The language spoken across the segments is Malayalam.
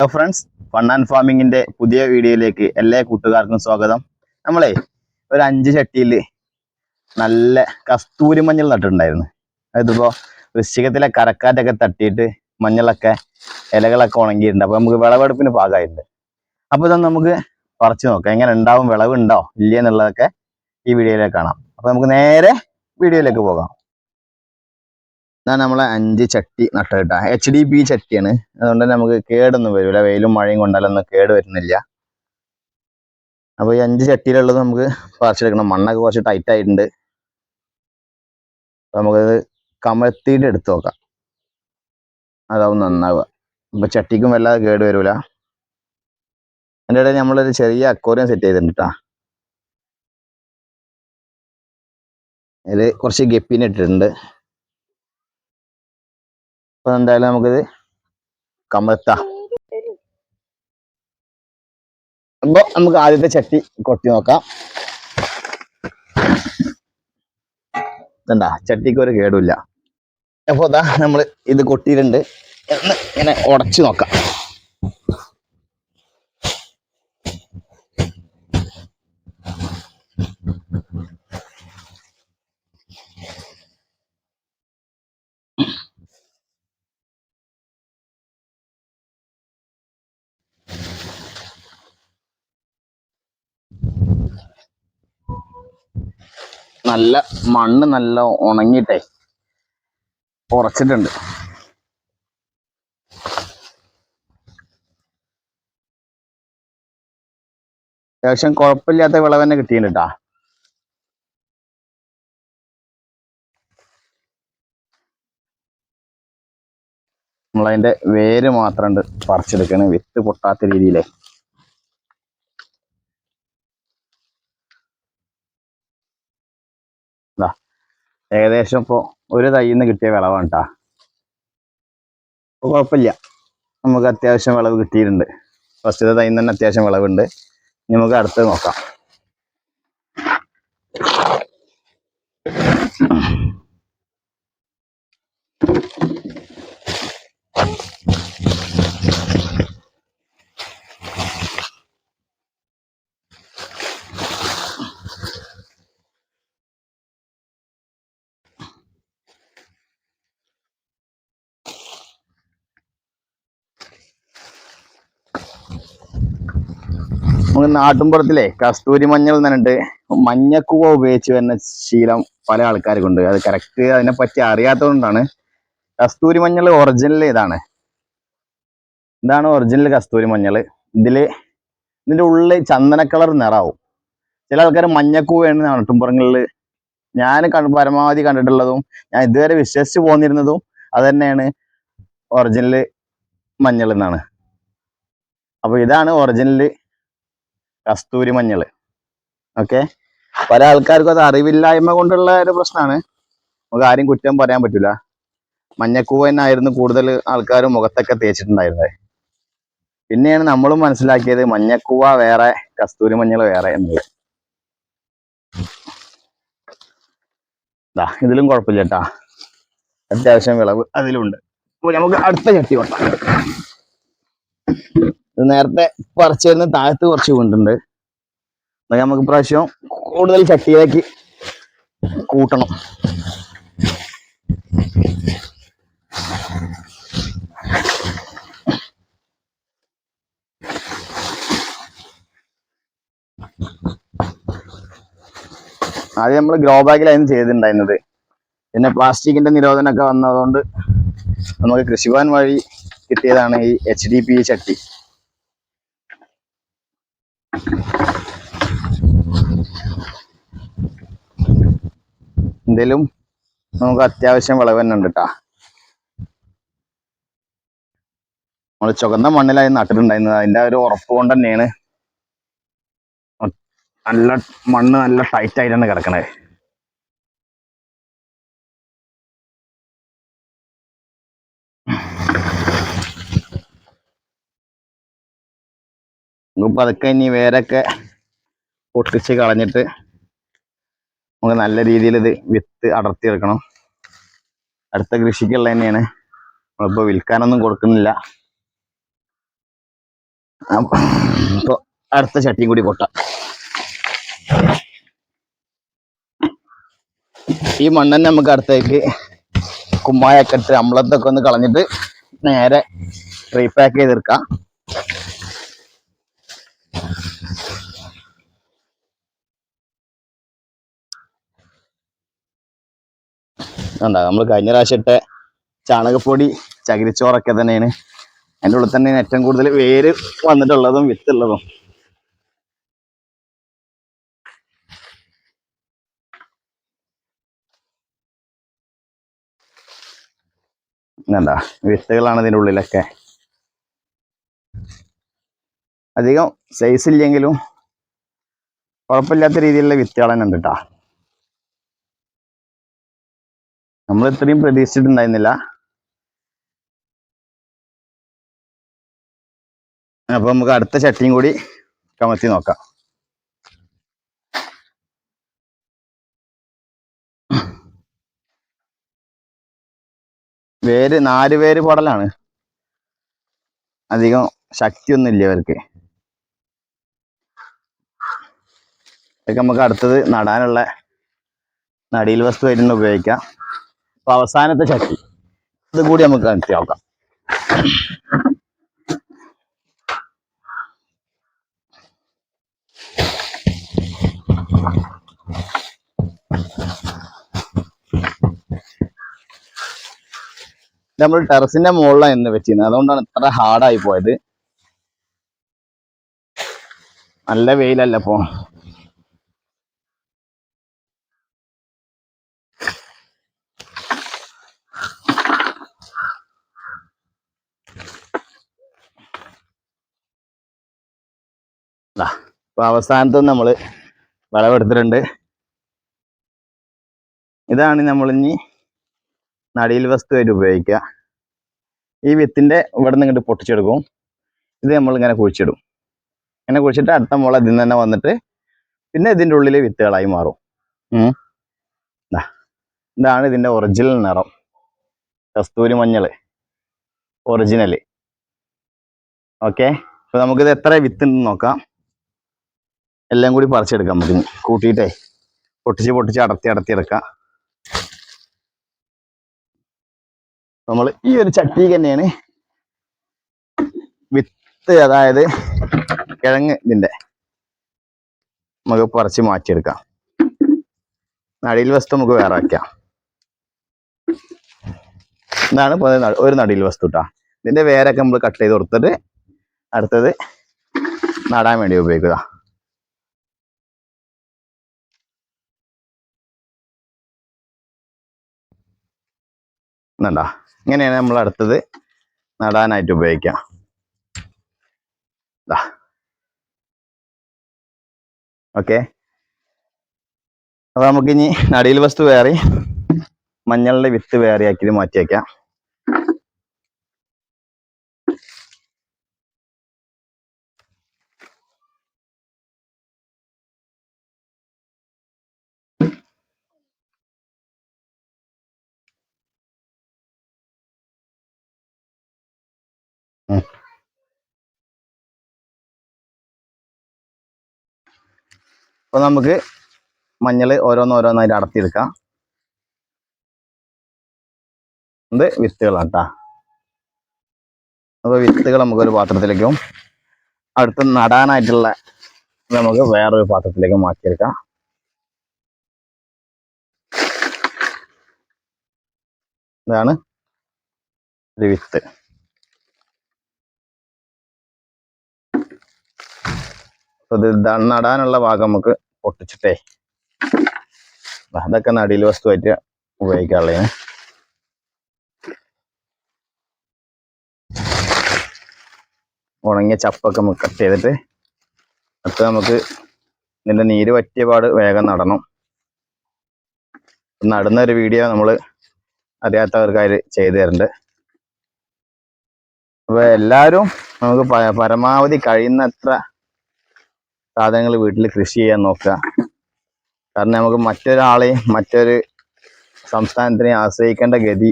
ഹലോ ഫ്രണ്ട്സ് ഫൺ ആൻഡ് ഫാമിങ്ങിന്റെ പുതിയ വീഡിയോയിലേക്ക് എല്ലാ കൂട്ടുകാർക്കും സ്വാഗതം. നമ്മളെ ഒരു അഞ്ച് ചട്ടിയിൽ നല്ല കസ്തൂരി മഞ്ഞൾ നട്ടിട്ടുണ്ടായിരുന്നു. അതിപ്പോ വൃശ്ചികത്തിലെ കരക്കാറ്റൊക്കെ തട്ടിയിട്ട് മഞ്ഞളൊക്കെ ഇലകളൊക്കെ ഉണങ്ങിയിട്ടുണ്ട്. അപ്പോൾ നമുക്ക് വിളവെടുപ്പിന് പാകമായിട്ടുണ്ട്. അപ്പോൾ ഇതൊന്ന് നമുക്ക് പറിച്ചു നോക്കാം. എങ്ങനെ ഉണ്ടാവും വിളവ് ഉണ്ടോ ഇല്ല എന്നുള്ളതൊക്കെ ഈ വീഡിയോയിലേക്ക് കാണാം. അപ്പോൾ നമുക്ക് നേരെ വീഡിയോയിലേക്ക് പോകാം. ഇതാണ് നമ്മളെ അഞ്ച് ചട്ടി നട്ടിട്ടാ. എച്ച് ഡി പി ചട്ടിയാണ്. അതുകൊണ്ട് തന്നെ നമുക്ക് കേടൊന്നും വരില്ല വെയിലും മഴയും കൊണ്ടാലൊന്നും കേട് വരുന്നില്ല. അപ്പോൾ ഈ അഞ്ച് ചട്ടിയിലുള്ളത് നമുക്ക് പറിച്ചെടുക്കണം. മണ്ണൊക്കെ കുറച്ച് ടൈറ്റ് ആയിട്ടുണ്ട്. അപ്പൊ നമുക്കത് കമഴ്ത്തിയിട്ട് എടുത്തു നോക്കാം. അതാവും നന്നാവുക. അപ്പോൾ ചട്ടിക്കും വല്ലാതെ കേട് വരൂല. അതിന്റെ ഇടയിൽ നമ്മളൊരു ചെറിയ അക്വോറിയം സെറ്റ് ചെയ്തിട്ടുണ്ട് കേട്ടാ അതിൽ കുറച്ച് ഗപ്പിനെ ഇട്ടിട്ടുണ്ട്. അപ്പൊ എന്തായാലും നമുക്കിത് കമഴ്ത്താം അപ്പൊ നമുക്ക് ആദ്യത്തെ ചട്ടി കൊട്ടി നോക്കാം. എന്താ ചട്ടിക്ക് ഒരു കേടുമില്ല അപ്പൊ ഇതാ നമ്മൾ ഇത് കൊട്ടിയിട്ടുണ്ട്. എന്ന് ഇങ്ങനെ ഉടച്ചു നോക്കാം. നല്ല മണ്ണ് നല്ല ഉണങ്ങിയിട്ടേ ഉറച്ചിട്ടുണ്ട്. അത്യാവശ്യം കുഴപ്പമില്ലാത്ത വിളവ് തന്നെ കിട്ടിയിട്ടുണ്ട് കേട്ടാ നമ്മളതിന്റെ വേര് മാത്രമുണ്ട് പറിച്ചെടുക്കണ വിത്ത് പൊട്ടാത്ത രീതിയിലേ. ഏകദേശം ഇപ്പോ ഒരു തൈന്ന് കിട്ടിയ വിളവാണ് കേട്ടോ അപ്പൊ കുഴപ്പമില്ല. നമുക്ക് അത്യാവശ്യം വിളവ് കിട്ടിയിട്ടുണ്ട്. ഫസ്റ്റത്തെ തൈന്ന് തന്നെ അത്യാവശ്യം വിളവുണ്ട്. നമുക്ക് അടുത്ത് നോക്കാം. നമുക്ക് നാട്ടുമ്പുറത്തിലെ കസ്തൂരി മഞ്ഞൾ എന്ന് പറഞ്ഞിട്ട് മഞ്ഞക്കൂവ ഉപയോഗിച്ച് വരുന്ന ശീലം പല ആൾക്കാർക്കുണ്ട്. അത് കറക്റ്റ് അതിനെ പറ്റി അറിയാത്തതുകൊണ്ടാണ് കസ്തൂരി മഞ്ഞൾ ഒറിജിനൽ ഇതാണ്. ഇതാണ് ഒറിജിനൽ കസ്തൂരി മഞ്ഞൾ. ഇതിൽ ഇതിന്റെ ഉള്ളിൽ ചന്ദന കളർ നിറാവും. ചില ആൾക്കാർ മഞ്ഞക്കൂവയാണ് നാട്ടിൻപുറങ്ങളിൽ ഞാൻ പരമാവധി കണ്ടിട്ടുള്ളതും ഞാൻ ഇതുവരെ വിശ്വസിച്ച് പോന്നിരുന്നതും അത് തന്നെയാണ് ഒറിജിനൽ മഞ്ഞൾ എന്നാണ്. അപ്പൊ ഇതാണ് ഒറിജിനൽ കസ്തൂരി മഞ്ഞൾ ഓക്കെ? പല ആൾക്കാർക്കും അത് അറിവില്ലായ്മ കൊണ്ടുള്ള ഒരു പ്രശ്നമാണ് നമുക്ക് ആരും കുറ്റം പറയാൻ പറ്റില്ല മഞ്ഞക്കൂവ തന്നെയായിരുന്നു കൂടുതൽ ആൾക്കാരും മുഖത്തൊക്കെ തേച്ചിട്ടുണ്ടായിരുന്നത്. പിന്നെയാണ് നമ്മളും മനസ്സിലാക്കിയത് മഞ്ഞക്കൂവ വേറെ കസ്തൂരി മഞ്ഞൾ വേറെ എന്നുള്ളത് ഇതിലും കുഴപ്പമില്ല കേട്ടാ. അത്യാവശ്യം വിളവ് അതിലുണ്ട്. നമുക്ക് അടുത്ത ചട്ടി കൊട്ടാം ഇത് നേരത്തെ പറിച്ചിരുന്ന് താഴത്ത് കുറച്ച് വീണ്ടുണ്ട് നമുക്ക് ഇപ്രാവശ്യം കൂടുതൽ ചട്ടിയിലേക്ക് കൂട്ടണം. ആദ്യം നമ്മൾ ഗ്രോ ബാഗിലായിരുന്നു ചെയ്തിട്ടുണ്ടായിരുന്നത്. പിന്നെ പ്ലാസ്റ്റിക്കിന്റെ നിരോധനമൊക്കെ വന്നതുകൊണ്ട് നമുക്ക് കൃഷിഭവൻ വഴി കിട്ടിയതാണ് ഈ എച്ച് ഡി പി ചട്ടി. എന്തേലും നമുക്ക് അത്യാവശ്യം വിളവ് തന്നെ ഉണ്ട് കേട്ടാ നമ്മൾ ചുവന്ന മണ്ണിലായി നട്ടിട്ടുണ്ടായിരുന്നത്. അതിന്റെ ഒരു ഉറപ്പ് കൊണ്ട് തന്നെയാണ് നല്ല മണ്ണ് നല്ല ടൈറ്റ് ആയിട്ടാണ് കിടക്കണത് നമുക്ക് പതുക്കെ ഇനി വേരൊക്കെ പൊട്ടിച്ച് കളഞ്ഞിട്ട് നമുക്ക് നല്ല രീതിയിൽ ഇത് വിത്ത് അടർത്തി എടുക്കണം. അടുത്ത കൃഷിക്കുള്ള തന്നെയാണ്. നമ്മളിപ്പോൾ വിൽക്കാനൊന്നും കൊടുക്കുന്നില്ല. അപ്പൊ അടുത്ത ചട്ടിയും കൂടി കൊട്ടാം ഈ മണ്ണെന്നെ നമുക്ക് അടുത്തേക്ക് കുമ്മായൊക്കെ ഇട്ട് അമ്ലത്തൊക്കെ ഒന്ന് കളഞ്ഞിട്ട് നേരെ റീപാക്ക് ചെയ്തെടുക്കാം. എന്താ നമ്മൾ കഴിഞ്ഞ പ്രാവശ്യം ഇട്ട ചാണകപ്പൊടി ചകിരിച്ചോറൊക്കെ തന്നെയാണ്. അതിന്റെ ഉള്ളിൽ തന്നെയാണ് ഏറ്റവും കൂടുതൽ വേര് വന്നിട്ടുള്ളതും വിത്തുള്ളതും. എന്താ വിത്തുകളാണ് ഇതിന്റെ ഉള്ളിലൊക്കെ. അധികം സൈസ് ഇല്ലെങ്കിലും കുഴപ്പമില്ലാത്ത രീതിയിലുള്ള വിത്തുകൾ കേട്ടോ നമ്മൾ ഇത്രയും പ്രതീക്ഷിച്ചിട്ടുണ്ടായിരുന്നില്ല. അപ്പൊ നമുക്ക് അടുത്ത ചട്ടിയും കൂടി കമത്തി നോക്കാം. വേര് നാല് പേര് പടലാണ്. അധികം ശക്തിയൊന്നും ഇല്ല ഇവർക്ക്. ഇതൊക്കെ നമുക്ക് അടുത്തത് നടാനുള്ള നടിയിൽ വസ്തുവായിട്ട് തന്നെ ഉപയോഗിക്കാം. അപ്പൊ അവസാനത്തെ ചട്ടി. ഇത് കൂടി നമുക്ക് കണക്ട് നോക്കാം നമ്മൾ ടെറസിന്റെ മുകളിലാണ് എന്ന് വെച്ചിരുന്നത്. അതുകൊണ്ടാണ് ഇത്ര ഹാർഡായി പോയത്. നല്ല വെയിലല്ല ഇപ്പൊ ദാ, അവസാനത്തും നമ്മൾ വിളവെടുത്തിട്ടുണ്ട്. ഇതാണ് നമ്മൾ ഇനി നടിയിൽ വസ്തുവായിട്ട് ഉപയോഗിക്കുക. ഈ വിത്തിന്റെ ഇവിടെ നിന്ന് പൊട്ടിച്ചെടുക്കും. ഇത് നമ്മൾ ഇങ്ങനെ കുഴിച്ചിടും. ഇങ്ങനെ കുഴിച്ചിട്ട് അടുത്ത മുള ഇതിൽ തന്നെ വന്നിട്ട് പിന്നെ ഇതിന്റെ ഉള്ളിൽ വിത്തുകളായി മാറും. ഇതാണ് ഇതിന്റെ ഒറിജിനൽ നിറം. കസ്തൂരി മഞ്ഞൾ. ഒറിജിനൽ ഓക്കെ അപ്പൊ നമുക്കിത് എത്ര വിത്ത് ഉണ്ടെന്ന് നോക്കാം. എല്ലാം കൂടി പറിച്ചെടുക്കാം നമുക്ക്. കൂട്ടിയിട്ടേ പൊട്ടിച്ച് പൊട്ടിച്ച് അടർത്തി അടർത്തി എടുക്കാം. നമ്മൾ ഈ ഒരു ചട്ടി തന്നെയാണ് വിത്ത് അതായത് കിഴങ്ങ് ഇതിന്റെ നമുക്ക് പറിച്ച് മാറ്റിയെടുക്കാം. നടിയിൽ വസ്തു നമുക്ക് വേറെ വയ്ക്കാം ഇപ്പൊ ഒരു നടിയിൽ വസ്തു കേട്ടോ ഇതിന്റെ വേരൊക്കെ നമ്മൾ കട്ട് ചെയ്ത് കൊടുത്തിട്ട് അടുത്തത് നടാൻ വേണ്ടി ഉപയോഗിക്കുക. എന്നുണ്ടാ ഇങ്ങനെയാണ് നമ്മൾ അടുത്തത് നടാനായിട്ട് ഉപയോഗിക്കാം ഓക്കെ. അപ്പൊ നമുക്കിനി നടിയിൽ വസ്തു വേറെ മഞ്ഞളുടെ വിത്ത് വേറെ ആക്കി മാറ്റി വെക്കാം അപ്പൊ നമുക്ക് മഞ്ഞൾ ഓരോന്നോരോന്നായിട്ട് അടത്തിയെടുക്കാം ഇത് വിത്തുകളാണ് കേട്ടോ അപ്പൊ വിത്തുകൾ നമുക്കൊരു പാത്രത്തിലേക്കും അടുത്ത് നടാനായിട്ടുള്ള നമുക്ക് വേറൊരു പാത്രത്തിലേക്ക് മാറ്റിയെടുക്കാം. ഇതാണ് ഒരു വിത്ത്. അപ്പൊ ഇത് നടാനുള്ള ഭാഗം നമുക്ക് പൊട്ടിച്ചിട്ടേ. അതൊക്കെ നടിയിൽ വസ്തുവായിട്ട് ഉപയോഗിക്കാറുള്ള. ഉണങ്ങിയ ചപ്പൊക്കെ നമുക്ക് കട്ട് ചെയ്തിട്ട് അടുത്ത് നമുക്ക് ഇതിന്റെ നീര് പറ്റിയ പാട് വേഗം നടണം. നടുന്ന ഒരു വീഡിയോ നമ്മൾ അറിയാത്തവർക്കായി ചെയ്തു തരുന്നുണ്ട് അപ്പൊ എല്ലാവരും നമുക്ക് പരമാവധി കഴിയുന്നത്ര സാധനങ്ങൾ വീട്ടിൽ കൃഷി ചെയ്യാൻ നോക്കുക കാരണം നമുക്ക് മറ്റൊരാളെയും മറ്റൊരു സംസ്ഥാനത്തിനെ ആശ്രയിക്കേണ്ട ഗതി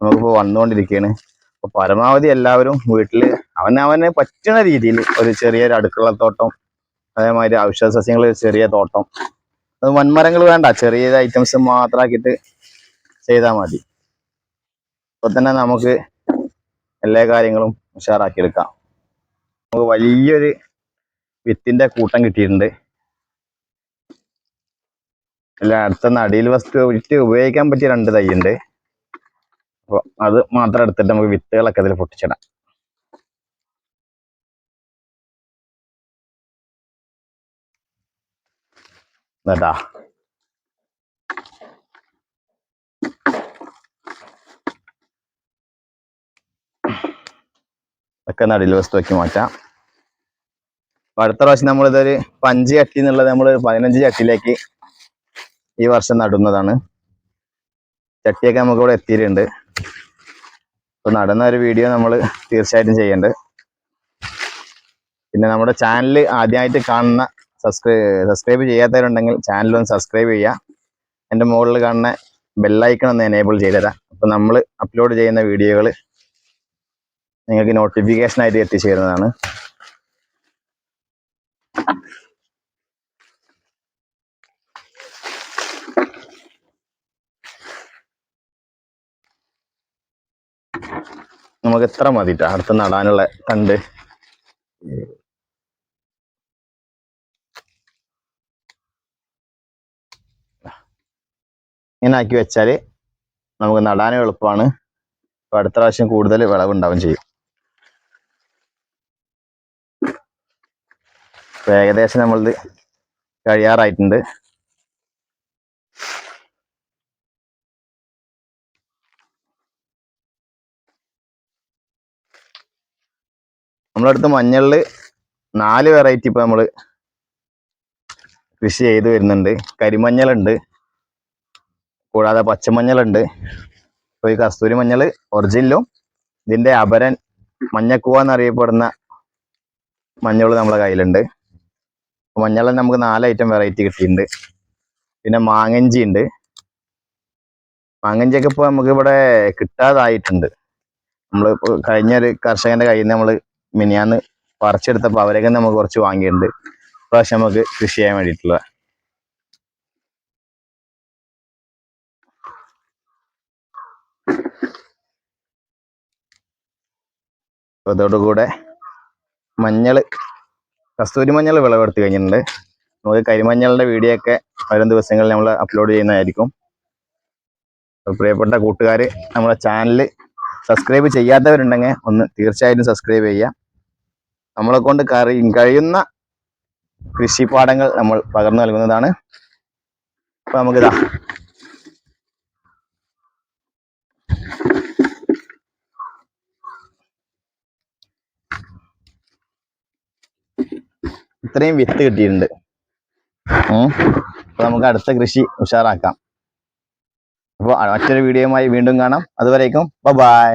നമുക്കിപ്പോൾ വന്നുകൊണ്ടിരിക്കുകയാണ് അപ്പോൾ പരമാവധി എല്ലാവരും വീട്ടിൽ അവനവന് അവന് പറ്റുന്ന രീതിയിൽ ഒരു ചെറിയൊരു അടുക്കളത്തോട്ടം അതേമാതിരി ഔഷധ സസ്യങ്ങൾ ഒരു ചെറിയ തോട്ടം. അത് വൻമരങ്ങൾ വേണ്ട ചെറിയ ഐറ്റംസ് മാത്രമാക്കിയിട്ട് ചെയ്താൽ മതി. അപ്പൊ തന്നെ നമുക്ക് എല്ലാ കാര്യങ്ങളും ഉഷാറാക്കി എടുക്കാം നമുക്ക് വലിയൊരു വിത്തിന്റെ കൂട്ടം കിട്ടിയിട്ടുണ്ട്. അല്ല അടുത്ത നടിയിൽ വസ്തു വിറ്റ് ഉപയോഗിക്കാൻ പറ്റിയ രണ്ട് തൈ ഉണ്ട് അപ്പൊ അത് മാത്രം എടുത്തിട്ട് നമുക്ക് വിത്തുകളൊക്കെ അതിൽ പൊട്ടിച്ചിടാം. കേട്ടാ ഒക്കെ നടിയിൽ വസ്തുവാക്കി മാറ്റാം. അടുത്ത പ്രാവശ്യം നമ്മളിതൊരു പഞ്ച് ചട്ടി എന്നുള്ളത് നമ്മൾ പതിനഞ്ച് ചട്ടിയിലേക്ക് ഈ വർഷം നടുന്നതാണ്. ചട്ടിയൊക്കെ നമുക്ക് ഇവിടെ എത്തിയിട്ടുണ്ട്. അപ്പൊ നടന്ന ഒരു വീഡിയോ നമ്മൾ തീർച്ചയായിട്ടും ചെയ്യേണ്ടത്. പിന്നെ നമ്മുടെ ചാനൽ ആദ്യമായിട്ട് കാണുന്ന സബ്സ്ക്രൈബ് സബ്സ്ക്രൈബ് ചെയ്യാത്തവരുണ്ടെങ്കിൽ ചാനൽ ഒന്ന് സബ്സ്ക്രൈബ് ചെയ്യുക. എന്റെ മുകളിൽ കാണുന്ന ബെല്ലൈക്കൺ ഒന്ന് എനേബിൾ ചെയ്തുതരാം അപ്പം നമ്മൾ അപ്ലോഡ് ചെയ്യുന്ന വീഡിയോകൾ നിങ്ങൾക്ക് നോട്ടിഫിക്കേഷനായിട്ട് എത്തിച്ചേരുന്നതാണ് നമുക്ക് എത്ര മതിട്ടാ? അടുത്ത് നടാനുള്ള തണ്ട്. ഇങ്ങനെ ആക്കി വെച്ചാൽ നമുക്ക് നടാനും എളുപ്പമാണ്. അടുത്ത പ്രാവശ്യം കൂടുതൽ വിളവുണ്ടാവും ചെയ്യും. ഇപ്പൊ ഏകദേശം നമ്മളത് കഴിയാറായിട്ടുണ്ട്. നമ്മളടുത്ത് മഞ്ഞളിൽ നാല് വെറൈറ്റി ഇപ്പോൾ നമ്മൾ കൃഷി ചെയ്ത് വരുന്നുണ്ട്. കരിമഞ്ഞളുണ്ട് കൂടാതെ പച്ചമഞ്ഞളുണ്ട്. ഇപ്പോൾ ഈ കസ്തൂരി മഞ്ഞൾ ഒറിജിനലും ഇതിന്റെ അപരൻ മഞ്ഞക്കൂവ എന്നറിയപ്പെടുന്ന മഞ്ഞൾ നമ്മളെ കയ്യിലുണ്ട്. മഞ്ഞളിൽ നമുക്ക് നാല് ഐറ്റം വെറൈറ്റി കിട്ടിയിട്ടുണ്ട്. പിന്നെ മാങ്ങഞ്ചി ഉണ്ട്. മാങ്ങഞ്ചിയൊക്കെ ഇപ്പോൾ നമുക്ക് ഇവിടെ കിട്ടാതായിട്ടുണ്ട്. നമ്മൾ കഴിഞ്ഞ ഒരു കർഷകന്റെ കയ്യിൽ നിന്ന് നമ്മൾ മിനിയാന്ന് പറിച്ചെടുത്തപ്പോൾ അവരൊക്കെ നമുക്ക് കുറച്ച് വാങ്ങിയിട്ടുണ്ട്. പ്രാവശ്യം നമുക്ക് കൃഷി ചെയ്യാൻ വേണ്ടിയിട്ടുള്ള. അതോടുകൂടെ മഞ്ഞൾ കസ്തൂരി മഞ്ഞൾ വിളവെടുത്ത് കഴിഞ്ഞിട്ടുണ്ട്. നമുക്ക് കരിമഞ്ഞളുടെ വീഡിയോ ഒക്കെ വരും ദിവസങ്ങളിൽ നമ്മൾ അപ്ലോഡ് ചെയ്യുന്നതായിരിക്കും. പ്രിയപ്പെട്ട കൂട്ടുകാർ നമ്മുടെ ചാനൽ സബ്സ്ക്രൈബ് ചെയ്യാത്തവരുണ്ടെങ്കിൽ ഒന്ന് തീർച്ചയായിട്ടും സബ്സ്ക്രൈബ് ചെയ്യുക. നമ്മളെ കൊണ്ട് കറി കഴിയുന്ന കൃഷിപ്പാടങ്ങൾ നമ്മൾ പകർന്നു നൽകുന്നതാണ്. അപ്പൊ നമുക്കിതാ ഇത്രയും വിത്ത് കിട്ടിയിട്ടുണ്ട്. അപ്പൊ നമുക്ക് അടുത്ത കൃഷി ഉഷാറാക്കാം. അപ്പോൾ മറ്റൊരു വീഡിയോയുമായി വീണ്ടും കാണാം. അതുവരേക്കും ബൈ.